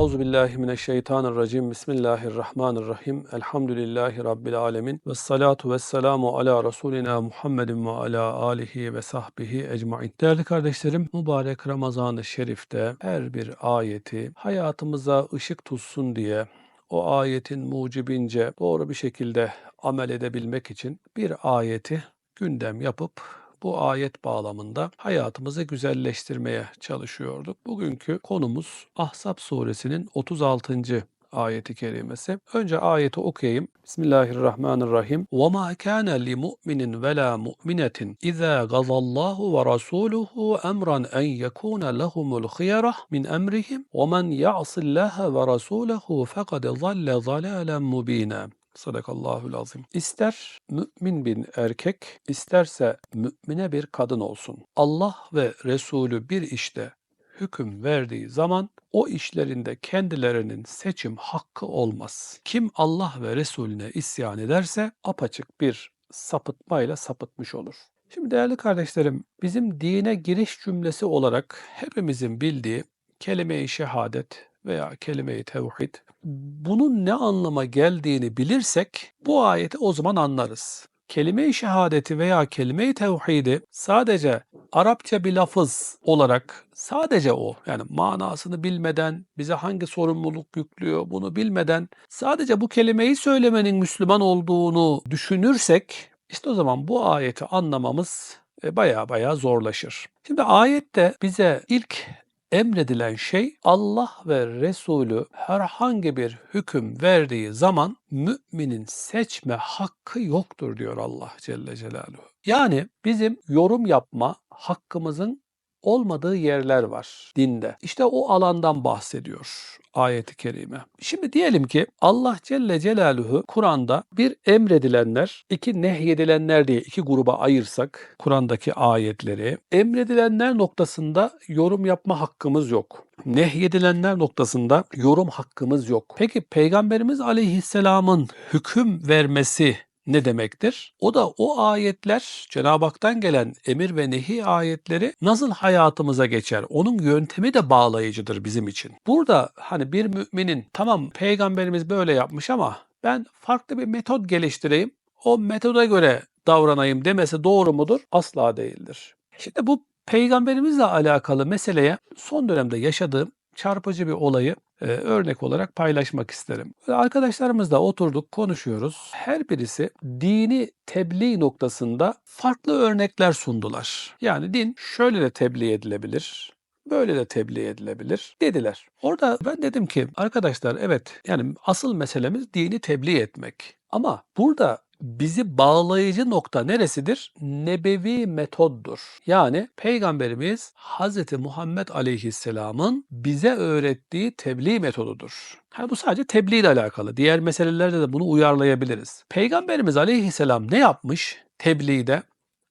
Euzubillahimineşşeytanirracim. Bismillahirrahmanirrahim. Elhamdülillahi Rabbil alemin. Ve salatu ve selamu ala Resulina Muhammedin ve ala alihi ve sahbihi ecmain. Değerli kardeşlerim, mübarek Ramazan-ı Şerif'te her bir ayeti hayatımıza ışık tutsun diye o ayetin mucibince doğru bir şekilde amel edebilmek için bir ayeti gündem yapıp bu ayet bağlamında hayatımızı güzelleştirmeye çalışıyorduk. Bugünkü konumuz Ahzab suresinin 36. ayeti kerimesi. Önce ayeti okuyayım. Bismillahirrahmanirrahim. وَمَا كَانَ لِمُؤْمِنٍ وَلَا مُؤْمِنَةٍ إِذَا غَضَى اللّٰهُ وَرَسُولُهُ أَمْرًا أَنْ يَكُونَ لَهُمُ الْخِيَرَةُ مِنْ أَمْرِهِمْ وَمَنْ يَعْصِ اللّٰهَ وَرَسُولَهُ فَقَدْ ضَلَّ ضَلَالًا مُب۪ينًا Sadakallahul azim. İster mümin bir erkek, isterse mümine bir kadın olsun. Allah ve Resulü bir işte hüküm verdiği zaman o işlerinde kendilerinin seçim hakkı olmaz. Kim Allah ve Resulüne isyan ederse apaçık bir sapıtmayla sapıtmış olur. Şimdi değerli kardeşlerim, bizim dine giriş cümlesi olarak hepimizin bildiği kelime-i şehadet veya kelime-i tevhid bunun ne anlama geldiğini bilirsek bu ayeti o zaman anlarız. Kelime-i şehadeti veya kelime-i tevhidi sadece Arapça bir lafız olarak sadece o yani manasını bilmeden bize hangi sorumluluk yüklüyor bunu bilmeden sadece bu kelimeyi söylemenin Müslüman olduğunu düşünürsek işte o zaman bu ayeti anlamamız baya baya zorlaşır. Şimdi ayette bize ilk emredilen şey Allah ve Resulü herhangi bir hüküm verdiği zaman müminin seçme hakkı yoktur diyor Allah Celle Celaluhu. Yani bizim yorum yapma hakkımızın olmadığı yerler var dinde. İşte o alandan bahsediyor ayeti kerime. Şimdi diyelim ki Allah Celle Celaluhu Kur'an'da bir emredilenler, iki nehyedilenler diye iki gruba ayırsak Kur'an'daki ayetleri, emredilenler noktasında yorum yapma hakkımız yok. Nehyedilenler noktasında yorum hakkımız yok. Peki Peygamberimiz Aleyhisselam'ın hüküm vermesi ne demektir? O da o ayetler Cenab-ı Hak'tan gelen emir ve nehi ayetleri nasıl hayatımıza geçer? Onun yöntemi de bağlayıcıdır bizim için. Burada hani bir müminin tamam peygamberimiz böyle yapmış ama ben farklı bir metot geliştireyim. O metoda göre davranayım demesi doğru mudur? Asla değildir. Şimdi bu peygamberimizle alakalı meseleye son dönemde yaşadığım çarpıcı bir olayı e, örnek olarak paylaşmak isterim. Arkadaşlarımızla oturduk, konuşuyoruz. Her birisi dini tebliğ noktasında farklı örnekler sundular. Yani din şöyle de tebliğ edilebilir, böyle de tebliğ edilebilir dediler. Orada ben dedim ki arkadaşlar evet yani asıl meselemiz dini tebliğ etmek. Ama burada bizi bağlayıcı nokta neresidir? Nebevi metoddur. Yani Peygamberimiz Hz. Muhammed Aleyhisselam'ın bize öğrettiği tebliğ metodudur. Yani bu sadece tebliğ ile alakalı. Diğer meselelerde de bunu uyarlayabiliriz. Peygamberimiz Aleyhisselam ne yapmış tebliğde?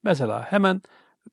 Mesela hemen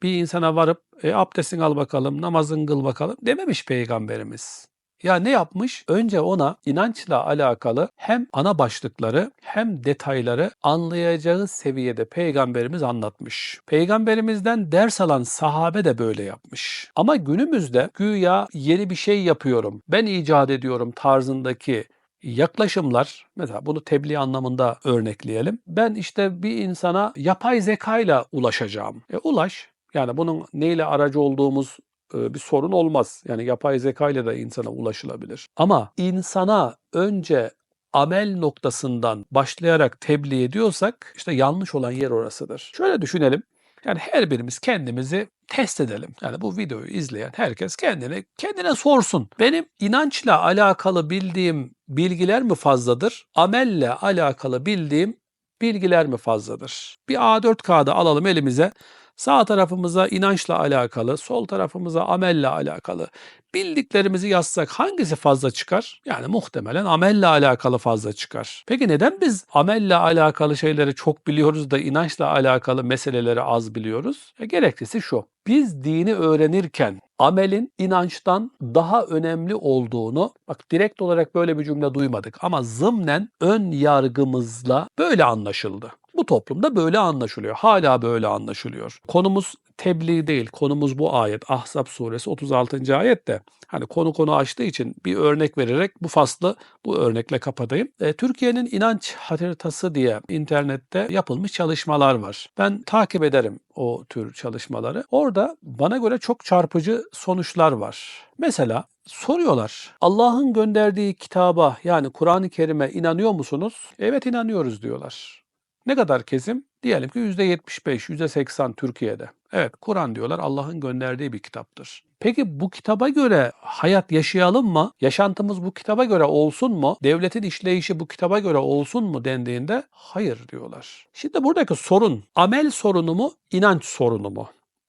bir insana varıp e, abdestini al bakalım, namazını kıl bakalım dememiş Peygamberimiz. Ya ne yapmış? Önce ona inançla alakalı hem ana başlıkları hem detayları anlayacağı seviyede peygamberimiz anlatmış. Peygamberimizden ders alan sahabe de böyle yapmış. Ama günümüzde güya yeni bir şey yapıyorum, ben icat ediyorum tarzındaki yaklaşımlar, mesela bunu tebliğ anlamında örnekleyelim. Ben işte bir insana yapay zekayla ulaşacağım. E ulaş. Yani bunun neyle aracı olduğumuz bir sorun olmaz. Yani yapay zeka ile de insana ulaşılabilir. Ama insana önce amel noktasından başlayarak tebliğ ediyorsak işte yanlış olan yer orasıdır. Şöyle düşünelim. Yani her birimiz kendimizi test edelim. Yani bu videoyu izleyen herkes kendine kendine sorsun. Benim inançla alakalı bildiğim bilgiler mi fazladır? Amelle alakalı bildiğim bilgiler mi fazladır? Bir A4 kağıdı alalım elimize. Sağ tarafımıza inançla alakalı, sol tarafımıza amelle alakalı bildiklerimizi yazsak hangisi fazla çıkar? Yani muhtemelen amelle alakalı fazla çıkar. Peki neden biz amelle alakalı şeyleri çok biliyoruz da inançla alakalı meseleleri az biliyoruz? E, gereklisi şu. Biz dini öğrenirken amelin inançtan daha önemli olduğunu bak direkt olarak böyle bir cümle duymadık ama zımnen ön yargımızla böyle anlaşıldı. Bu toplumda böyle anlaşılıyor. Hala böyle anlaşılıyor. Konumuz tebliğ değil. Konumuz bu ayet. Ahzab suresi 36. ayet de. Hani konu konu açtığı için bir örnek vererek bu faslı bu örnekle kapatayım. E, Türkiye'nin inanç haritası diye internette yapılmış çalışmalar var. Ben takip ederim o tür çalışmaları. Orada bana göre çok çarpıcı sonuçlar var. Mesela soruyorlar. Allah'ın gönderdiği kitaba yani Kur'an-ı Kerim'e inanıyor musunuz? Evet inanıyoruz diyorlar. Ne kadar kesim? Diyelim ki %75, %80 Türkiye'de. Evet Kur'an diyorlar Allah'ın gönderdiği bir kitaptır. Peki bu kitaba göre hayat yaşayalım mı? Yaşantımız bu kitaba göre olsun mu? Devletin işleyişi bu kitaba göre olsun mu dendiğinde hayır diyorlar. Şimdi buradaki sorun amel sorunu mu, inanç sorunu mu?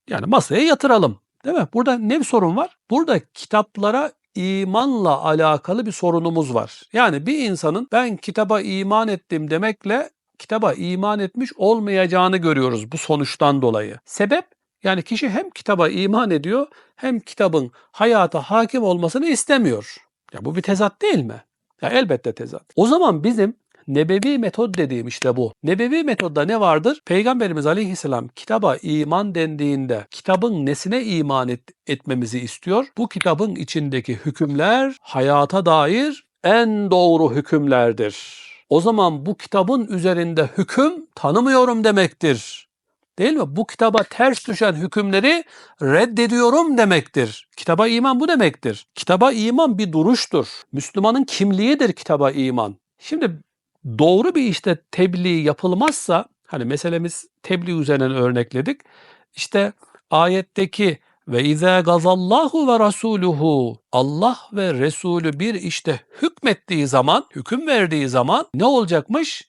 Yani masaya yatıralım. Değil mi? Burada ne bir sorun var? Burada kitaplara imanla alakalı bir sorunumuz var. Yani bir insanın ben kitaba iman ettim demekle kitaba iman etmiş olmayacağını görüyoruz bu sonuçtan dolayı. Sebep yani kişi hem kitaba iman ediyor hem kitabın hayata hakim olmasını istemiyor. Ya bu bir tezat değil mi? Ya elbette tezat. O zaman bizim Nebevi metod dediğim işte bu. Nebevi metodda ne vardır? Peygamberimiz aleyhisselam kitaba iman dendiğinde kitabın nesine iman et, etmemizi istiyor? Bu kitabın içindeki hükümler hayata dair en doğru hükümlerdir. O zaman bu kitabın üzerinde hüküm tanımıyorum demektir. Değil mi? Bu kitaba ters düşen hükümleri reddediyorum demektir. Kitaba iman bu demektir. Kitaba iman bir duruştur. Müslümanın kimliğidir kitaba iman. Şimdi doğru bir işte tebliğ yapılmazsa hani meselemiz tebliğ üzerinden örnekledik. İşte ayetteki ve izâ gazallahu ve rasuluhu Allah ve Resulü bir işte hükmettiği zaman, hüküm verdiği zaman ne olacakmış?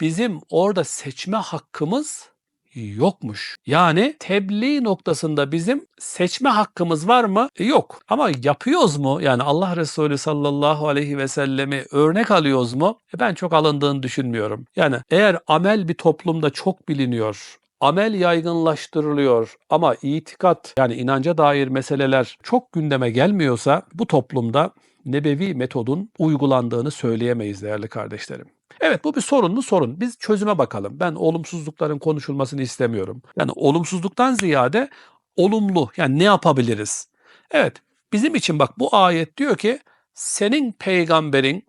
Bizim orada seçme hakkımız yokmuş. Yani tebliğ noktasında bizim seçme hakkımız var mı? E, yok. Ama yapıyoruz mu? Yani Allah Resulü sallallahu aleyhi ve sellemi örnek alıyoruz mu? E ben çok alındığını düşünmüyorum. Yani eğer amel bir toplumda çok biliniyor, amel yaygınlaştırılıyor ama itikat yani inanca dair meseleler çok gündeme gelmiyorsa bu toplumda nebevi metodun uygulandığını söyleyemeyiz değerli kardeşlerim. Evet bu bir sorun mu? Sorun. Biz çözüme bakalım. Ben olumsuzlukların konuşulmasını istemiyorum. Yani olumsuzluktan ziyade olumlu yani ne yapabiliriz? Evet bizim için bak bu ayet diyor ki senin peygamberin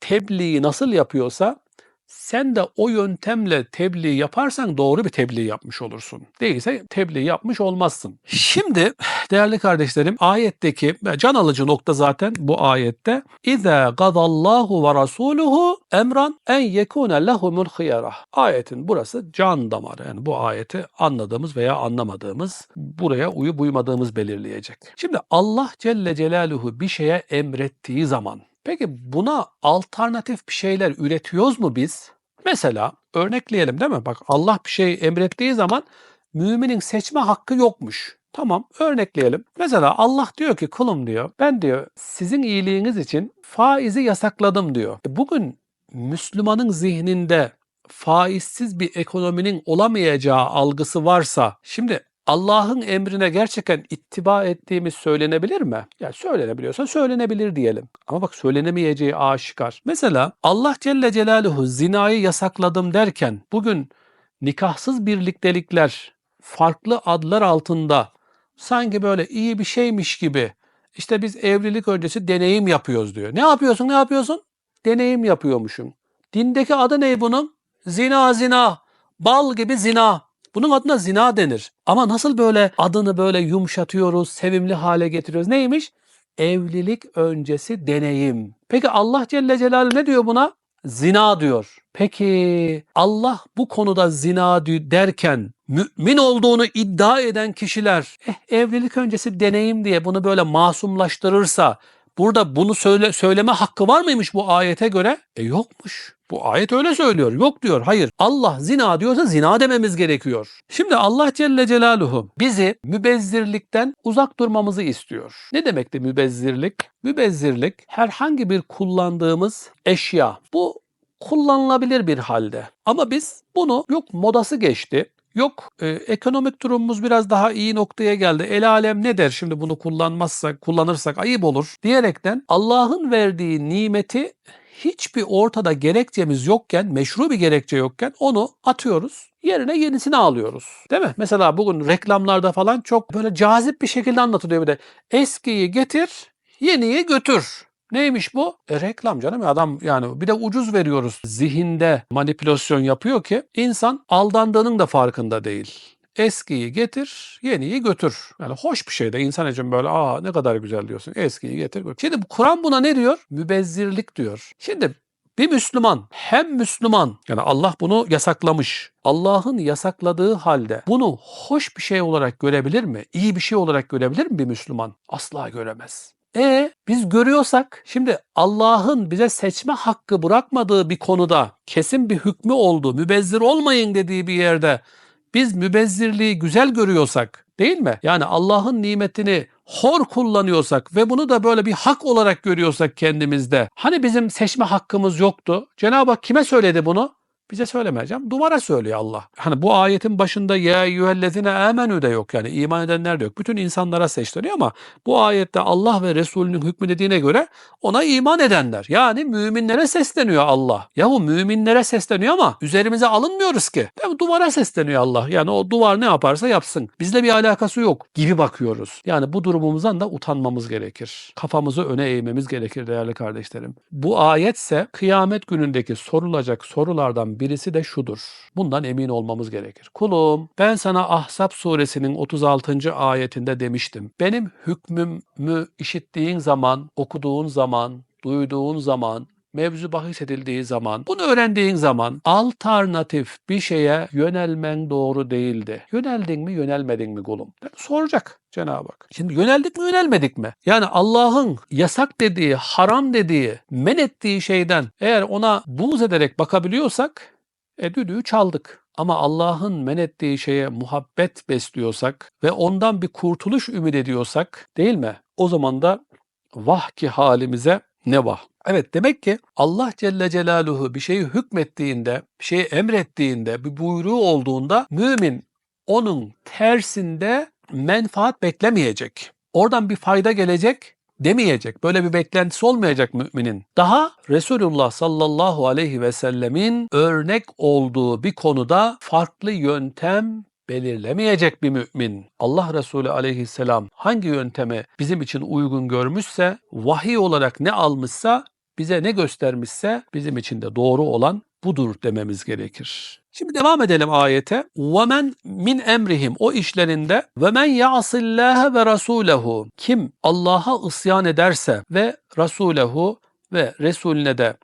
tebliği nasıl yapıyorsa sen de o yöntemle tebliğ yaparsan doğru bir tebliğ yapmış olursun. Değilse tebliğ yapmış olmazsın. Şimdi değerli kardeşlerim ayetteki can alıcı nokta zaten bu ayette İza gadallahu ve rasuluhu emran en yekune lehumul khiyara. Ayetin burası can damarı. Yani bu ayeti anladığımız veya anlamadığımız, buraya uyup uymadığımız belirleyecek. Şimdi Allah Celle Celaluhu bir şeye emrettiği zaman Peki buna alternatif bir şeyler üretiyoruz mu biz? Mesela örnekleyelim değil mi? Bak Allah bir şey emrettiği zaman müminin seçme hakkı yokmuş. Tamam örnekleyelim. Mesela Allah diyor ki kulum diyor ben diyor sizin iyiliğiniz için faizi yasakladım diyor. E bugün Müslümanın zihninde faizsiz bir ekonominin olamayacağı algısı varsa şimdi Allah'ın emrine gerçekten ittiba ettiğimiz söylenebilir mi? Yani söylenebiliyorsa söylenebilir diyelim. Ama bak söylenemeyeceği aşikar. Mesela Allah Celle Celaluhu zinayı yasakladım derken bugün nikahsız birliktelikler farklı adlar altında sanki böyle iyi bir şeymiş gibi işte biz evlilik öncesi deneyim yapıyoruz diyor. Ne yapıyorsun ne yapıyorsun? Deneyim yapıyormuşum. Dindeki adı ne bunun? Zina zina. Bal gibi zina. Bunun adına zina denir. Ama nasıl böyle adını böyle yumuşatıyoruz, sevimli hale getiriyoruz? Neymiş? Evlilik öncesi deneyim. Peki Allah Celle Celaluhu ne diyor buna? Zina diyor. Peki Allah bu konuda zina derken mümin olduğunu iddia eden kişiler eh, evlilik öncesi deneyim diye bunu böyle masumlaştırırsa burada bunu söyle, söyleme hakkı var mıymış bu ayete göre? E yokmuş. Bu ayet öyle söylüyor. Yok diyor. Hayır. Allah zina diyorsa zina dememiz gerekiyor. Şimdi Allah Celle Celaluhu bizi mübezzirlikten uzak durmamızı istiyor. Ne demekti mübezzirlik? Mübezzirlik herhangi bir kullandığımız eşya. Bu kullanılabilir bir halde. Ama biz bunu yok modası geçti. Yok e, ekonomik durumumuz biraz daha iyi noktaya geldi. El alem ne der şimdi bunu kullanmazsak, kullanırsak ayıp olur diyerekten Allah'ın verdiği nimeti hiçbir ortada gerekçemiz yokken, meşru bir gerekçe yokken onu atıyoruz. Yerine yenisini alıyoruz. Değil mi? Mesela bugün reklamlarda falan çok böyle cazip bir şekilde anlatılıyor bir de. Eskiyi getir, yeniyi götür. Neymiş bu? E reklam canım ya adam yani bir de ucuz veriyoruz. Zihinde manipülasyon yapıyor ki insan aldandığının da farkında değil. Eskiyi getir, yeniyi götür. Yani hoş bir şey de insan için böyle aa ne kadar güzel diyorsun. Eskiyi getir götür. Şimdi Kur'an buna ne diyor? Mübezzirlik diyor. Şimdi bir Müslüman hem Müslüman yani Allah bunu yasaklamış. Allah'ın yasakladığı halde bunu hoş bir şey olarak görebilir mi? İyi bir şey olarak görebilir mi bir Müslüman? Asla göremez. E biz görüyorsak şimdi Allah'ın bize seçme hakkı bırakmadığı bir konuda kesin bir hükmü olduğu, mübezzir olmayın dediği bir yerde biz mübezzirliği güzel görüyorsak değil mi? Yani Allah'ın nimetini hor kullanıyorsak ve bunu da böyle bir hak olarak görüyorsak kendimizde. Hani bizim seçme hakkımız yoktu? Cenab-ı Hak kime söyledi bunu? Bize söylemeyeceğim. Duvara söylüyor Allah. Hani bu ayetin başında ya eyyühellezine amenü de yok. Yani iman edenler de yok. Bütün insanlara sesleniyor ama bu ayette Allah ve Resulünün hükmü dediğine göre ona iman edenler. Yani müminlere sesleniyor Allah. Yahu müminlere sesleniyor ama üzerimize alınmıyoruz ki. Değil Duvara sesleniyor Allah. Yani o duvar ne yaparsa yapsın. Bizle bir alakası yok gibi bakıyoruz. Yani bu durumumuzdan da utanmamız gerekir. Kafamızı öne eğmemiz gerekir değerli kardeşlerim. Bu ayetse kıyamet günündeki sorulacak sorulardan birisi de şudur. Bundan emin olmamız gerekir. Kulum ben sana Ahzab suresinin 36. ayetinde demiştim. Benim hükmümü işittiğin zaman, okuduğun zaman, duyduğun zaman, mevzu bahis edildiği zaman, bunu öğrendiğin zaman alternatif bir şeye yönelmen doğru değildi. Yöneldin mi, yönelmedin mi kulum? Soracak Cenab-ı Hak. Şimdi yöneldik mi, yönelmedik mi? Yani Allah'ın yasak dediği, haram dediği, men ettiği şeyden eğer ona buğz ederek bakabiliyorsak, e düdüğü çaldık. Ama Allah'ın men ettiği şeye muhabbet besliyorsak ve ondan bir kurtuluş ümit ediyorsak değil mi? O zaman da vah ki halimize ne vah. Evet demek ki Allah Celle Celaluhu bir şeyi hükmettiğinde, bir şeyi emrettiğinde, bir buyruğu olduğunda mümin onun tersinde menfaat beklemeyecek. Oradan bir fayda gelecek demeyecek. Böyle bir beklentisi olmayacak müminin. Daha Resulullah sallallahu aleyhi ve sellemin örnek olduğu bir konuda farklı yöntem belirlemeyecek bir mümin. Allah Resulü aleyhisselam hangi yöntemi bizim için uygun görmüşse, vahiy olarak ne almışsa, bize ne göstermişse bizim için de doğru olan budur dememiz gerekir. Şimdi devam edelim ayete. وَمَنْ min emrihim o işlerinde ve men ya'sillâhe ve rasûlehu kim Allah'a isyan ederse ve Resulehu ve Resulüne de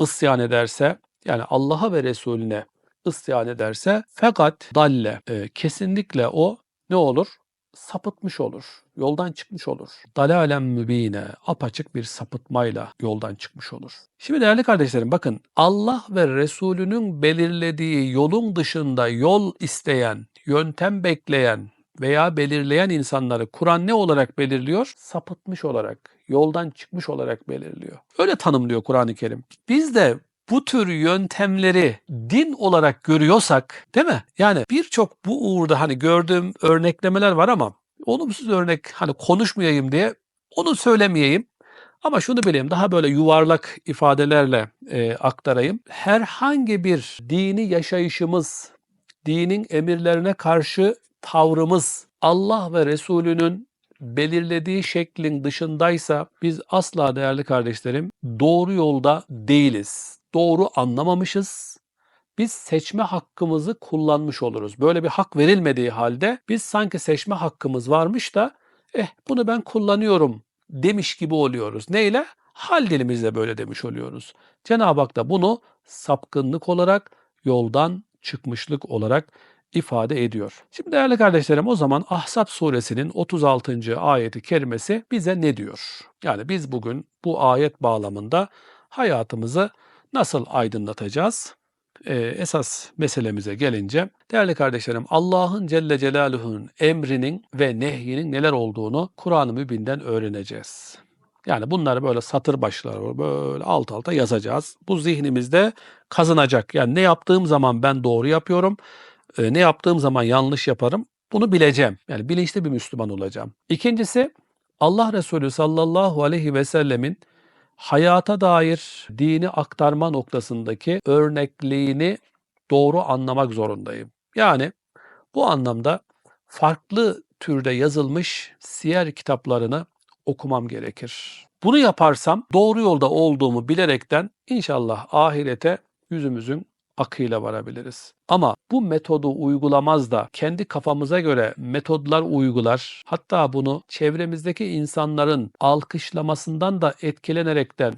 isyan ederse yani Allah'a ve Resulüne isyan ederse fakat dalle e, kesinlikle o ne olur? Sapıtmış olur, yoldan çıkmış olur. Dalalen mübine, apaçık bir sapıtmayla yoldan çıkmış olur. Şimdi değerli kardeşlerim bakın Allah ve Resulünün belirlediği yolun dışında yol isteyen, yöntem bekleyen veya belirleyen insanları Kur'an ne olarak belirliyor? Sapıtmış olarak, yoldan çıkmış olarak belirliyor. Öyle tanımlıyor Kur'an-ı Kerim. Biz de bu tür yöntemleri din olarak görüyorsak değil mi? Yani birçok bu uğurda hani gördüğüm örneklemeler var ama olumsuz örnek hani konuşmayayım diye onu söylemeyeyim. Ama şunu bileyim daha böyle yuvarlak ifadelerle e, aktarayım. Herhangi bir dini yaşayışımız, dinin emirlerine karşı tavrımız Allah ve Resulünün belirlediği şeklin dışındaysa biz asla değerli kardeşlerim doğru yolda değiliz doğru anlamamışız. Biz seçme hakkımızı kullanmış oluruz. Böyle bir hak verilmediği halde biz sanki seçme hakkımız varmış da eh bunu ben kullanıyorum demiş gibi oluyoruz. Neyle? Hal dilimizle böyle demiş oluyoruz. Cenab-ı Hak da bunu sapkınlık olarak, yoldan çıkmışlık olarak ifade ediyor. Şimdi değerli kardeşlerim o zaman Ahzab suresinin 36. ayeti kerimesi bize ne diyor? Yani biz bugün bu ayet bağlamında hayatımızı Nasıl aydınlatacağız? Ee, esas meselemize gelince değerli kardeşlerim Allah'ın Celle Celaluhu'nun emrinin ve nehyinin neler olduğunu Kur'an-ı Mübin'den öğreneceğiz. Yani bunları böyle satır başları böyle alt alta yazacağız. Bu zihnimizde kazınacak. Yani ne yaptığım zaman ben doğru yapıyorum, e, ne yaptığım zaman yanlış yaparım bunu bileceğim. Yani bilinçli bir Müslüman olacağım. İkincisi Allah Resulü sallallahu aleyhi ve sellemin hayata dair dini aktarma noktasındaki örnekliğini doğru anlamak zorundayım. Yani bu anlamda farklı türde yazılmış siyer kitaplarını okumam gerekir. Bunu yaparsam doğru yolda olduğumu bilerekten inşallah ahirete yüzümüzün akıyla varabiliriz. Ama bu metodu uygulamaz da kendi kafamıza göre metodlar uygular. Hatta bunu çevremizdeki insanların alkışlamasından da etkilenerekten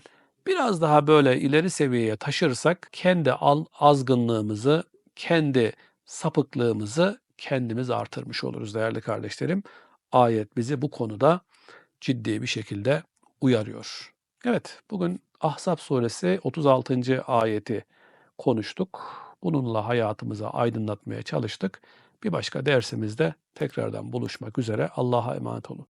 biraz daha böyle ileri seviyeye taşırsak kendi azgınlığımızı, kendi sapıklığımızı kendimiz artırmış oluruz değerli kardeşlerim. Ayet bizi bu konuda ciddi bir şekilde uyarıyor. Evet, bugün Ahzab suresi 36. ayeti konuştuk. Bununla hayatımıza aydınlatmaya çalıştık. Bir başka dersimizde tekrardan buluşmak üzere. Allah'a emanet olun.